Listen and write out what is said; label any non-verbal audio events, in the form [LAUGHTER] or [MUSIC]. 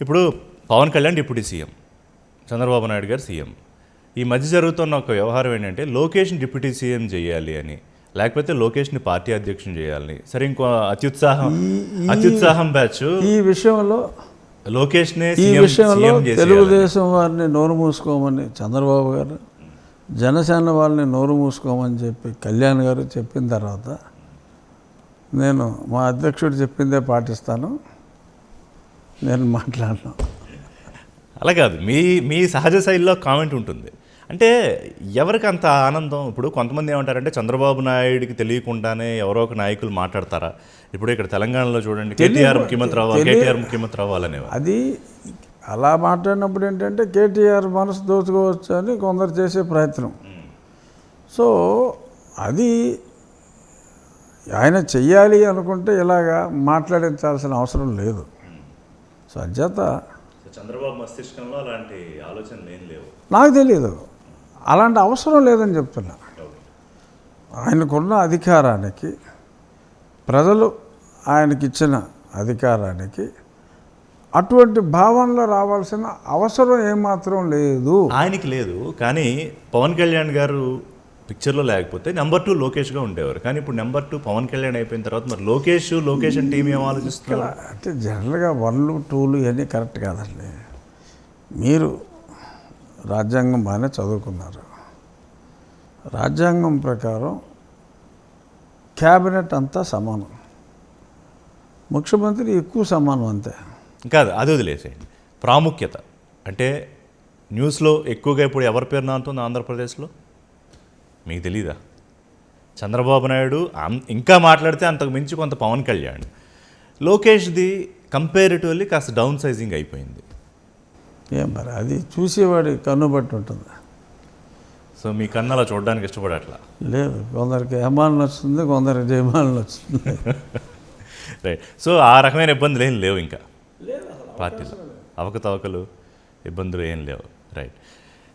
ఇప్పుడు Pawan Kalyan deputy CM Chandrababu Naidu garu CM. ఈ మధ్య జరుగుతున్న ఒక వ్యవహారం ఏంటంటే లోకేష్ని డిప్యూటీ సీఎం చేయాలి అని లేకపోతే లోకేష్ని పార్టీ అధ్యక్షుని చేయాలని. సరే ఇంకో అత్యుత్సాహం అత్యుత్సాహం బ్యాచ్. ఈ విషయంలో లోకేష్నే ఈ విషయంలో. తెలుగుదేశం వారిని నోరు మూసుకోమని చంద్రబాబు గారు జనసేన వాళ్ళని నోరు మూసుకోమని చెప్పి కళ్యాణ్ గారు చెప్పిన తర్వాత నేను మా అధ్యక్షుడు చెప్పిందే పాటిస్తాను. నేను మాట్లాడను. అలా కాదు. మీ మీ సహజ శైలిలో కామెంట్ ఉంటుంది. అంటే ఎవరికి అంత ఆనందం? ఇప్పుడు కొంతమంది ఏమంటారంటే చంద్రబాబు నాయుడికి తెలియకుండానే ఎవరో ఒక నాయకులు మాట్లాడతారా? ఇప్పుడు ఇక్కడ తెలంగాణలో చూడండి కేటీఆర్ ముఖ్యమంత్రి అవ్వాలి కేటీఆర్ ముఖ్యమంత్రి అవ్వాలనే అది అలా మాట్లాడినప్పుడు ఏంటంటే కేటీఆర్ మనసు దోచుకోవచ్చు అని కొందరు చేసే ప్రయత్నం. సో అది ఆయన చెయ్యాలి అనుకుంటే ఇలాగా మాట్లాడించాల్సిన అవసరం లేదు. సో అంచేత చంద్రబాబు మస్తిష్కంలో అలాంటి ఆలోచనలు ఏం లేవు. నాకు తెలియదు అలాంటి అవసరం లేదని చెప్తున్నా. ఆయనకున్న అధికారానికి ప్రజలు ఆయనకిచ్చిన అధికారానికి అటువంటి భావనలో రావాల్సిన అవసరం ఏమాత్రం లేదు. ఆయనకి లేదు కానీ పవన్ కళ్యాణ్ గారు పిక్చర్లో లేకపోతే నెంబర్ టూ లోకేష్గా ఉండేవారు. కానీ ఇప్పుడు నెంబర్ టూ పవన్ కళ్యాణ్ అయిపోయిన తర్వాత మరి లోకేష్ లోకేష్ అంటే టీం ఏం ఆలోచిస్తున్నారు? అంటే జనరల్గా వన్లు టూలు ఇవన్నీ కరెక్ట్ కాదండి. మీరు రాజ్యాంగం బాగానే చదువుకున్నారు. రాజ్యాంగం ప్రకారం క్యాబినెట్ అంతా సమానం. ముఖ్యమంత్రి ఎక్కువ సమానం అంతే. కాదు అది వదిలేసేయండి. ప్రాముఖ్యత. అంటే న్యూస్లో ఎక్కువగా ఇప్పుడు ఎవరి పేరు నానుతుంది ఆంధ్రప్రదేశ్లో? మీకు తెలీదా? చంద్రబాబు నాయుడు ఇంకా మాట్లాడితే అంతకు మించి కొంత పవన్ కళ్యాణ్. లోకేష్ది కంపేరిటివ్లీ కాస్త డౌన్ సైజింగ్ అయిపోయింది. ఏం మరి అది చూసేవాడి కన్ను బట్టి ఉంటుంది. సో మీ కన్ను అలా చూడడానికి ఇష్టపడట్లా? లేదు కొందరికి హేమాన్ నచ్చుతుంది కొందరికి జయమాన్ నచ్చుతుంది. [LAUGHS] రైట్ సో ఆ రకమైన ఇబ్బందులు ఏం లేవు ఇంకా? పార్టీలో. అవకతవకలు ఇబ్బందులు ఏం లేవు. రైట్